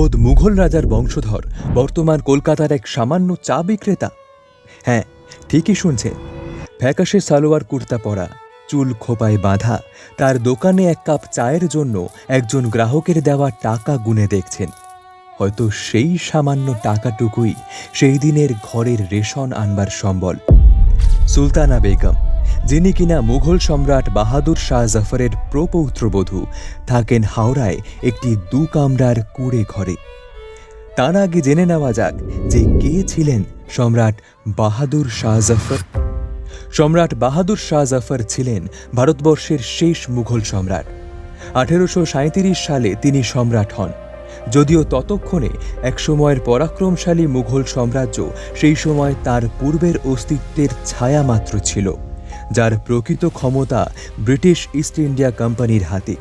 খোদ মুঘল রাজার বংশধর, বর্তমান কলকাতার এক সামান্য চা বিক্রেতা। হ্যাঁ ঠিকই শুনছেন ফ্যাকাশে সালোয়ার কুর্তা পরা, চুল খোপায় বাঁধা, তার দোকানে এক কাপ চায়ের জন্য একজন গ্রাহকের দেওয়া টাকা গুনে দেখছেন। হয়তো সেই সামান্য টাকাটুকুই সেই দিনের ঘরের রেশন আনবার সম্বল। সুলতানা বেগম যিনি কিনা মুঘল সম্রাট বাহাদুর শাহ জাফরের প্রপৌত্রবধূ থাকেন হাওড়ায় একটি দু কামরার কুড়ে ঘরে। তার আগে জেনে নেওয়া যাক যে কে ছিলেন সম্রাট বাহাদুর শাহ জাফর। সম্রাট বাহাদুর শাহ জাফর ছিলেন ভারতবর্ষের শেষ মুঘল সম্রাট। আঠেরোশো সালে তিনি সম্রাট হন। যদিও ততক্ষণে একসময়ের পরাক্রমশালী মুঘল সাম্রাজ্য সেই সময় তার পূর্বের অস্তিত্বের ছায়া মাত্র ছিল। যার প্রকৃত ক্ষমতা ব্রিটিশ ইস্ট ইন্ডিয়া কোম্পানির হাতে।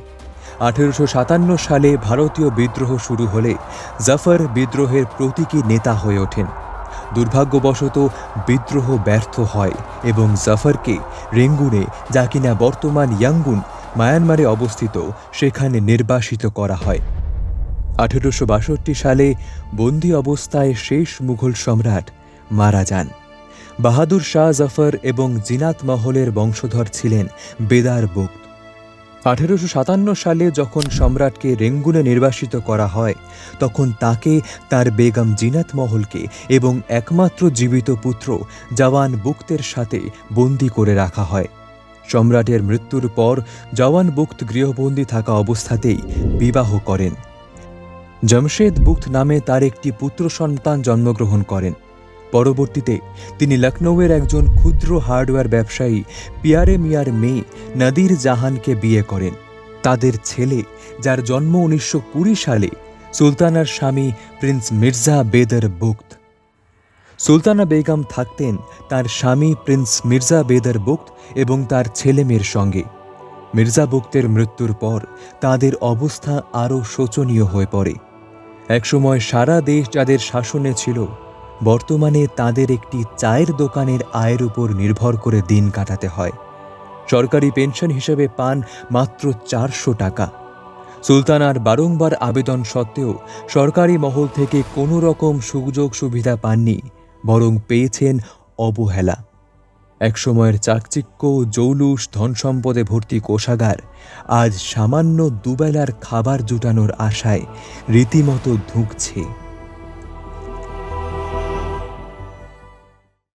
আঠেরোশো সাতান্ন সালে ভারতীয় বিদ্রোহ শুরু হলে জাফর বিদ্রোহের প্রতীকী নেতা হয়ে ওঠেন। দুর্ভাগ্যবশত বিদ্রোহ ব্যর্থ হয় এবং জাফরকে রেঙ্গুনে, যা কিনা বর্তমান ইয়াঙ্গুন, মায়ানমারে অবস্থিত, সেখানে নির্বাসিত করা হয়। আঠেরোশো বাষট্টি সালে বন্দি অবস্থায় শেষ মুঘল সম্রাট মারা যান। বাহাদুর শাহ জাফর এবং জিনাত মহলের বংশধর ছিলেন বেদার বুক আঠেরোশো সাতান্ন সালে যখন সম্রাটকে রেঙ্গুনে নির্বাসিত করা হয়, তখন তাকে তার বেগম জিনাত মহলকে এবং একমাত্র জীবিত পুত্র জওয়ান বুক্তের সাথে বন্দি করে রাখা হয়। সম্রাটের মৃত্যুর পর জওয়ান বুক্ত গৃহবন্দী থাকা অবস্থাতেই বিবাহ করেন। জমশেদ বুক্ত নামে তার একটি পুত্র সন্তান জন্মগ্রহণ করেন। পরবর্তীতে তিনি লখনৌয়ের একজন ক্ষুদ্র হার্ডওয়্যার ব্যবসায়ী পিয়ারে মিয়ার মেয়ে নদির জাহানকে বিয়ে করেন। তাদের ছেলে, যার জন্ম উনিশশো কুড়ি সালে সুলতানার স্বামী প্রিন্স মির্জা বেদর বুক্ত সুলতানা বেগম থাকতেন তার স্বামী প্রিন্স মির্জা বেদর বুক্ত এবং তার ছেলে মেয়ের সঙ্গে। মির্জা বুক্তের মৃত্যুর পর তাদের অবস্থা আরও শোচনীয় হয়ে পড়ে। একসময় সারা দেশ যাদের শাসনে ছিল বর্তমানে তাদের একটি চায়ের দোকানের আয়ের উপর নির্ভর করে দিন কাটাতে হয়। সরকারি পেনশন হিসেবে পান মাত্র চারশো টাকা। সুলতানার বারংবার আবেদন সত্ত্বেও সরকারি মহল থেকে কোনো রকম সুযোগ সুবিধা পাননি, বরং পেয়েছেন অবহেলা। একসময়ের চাকচিক্য, জৌলুস, ধনসম্পদে ভর্তি কোষাগার, আজ সামান্য দুবেলার খাবার জুটানোর আশায় রীতিমতো ধুঁকছে।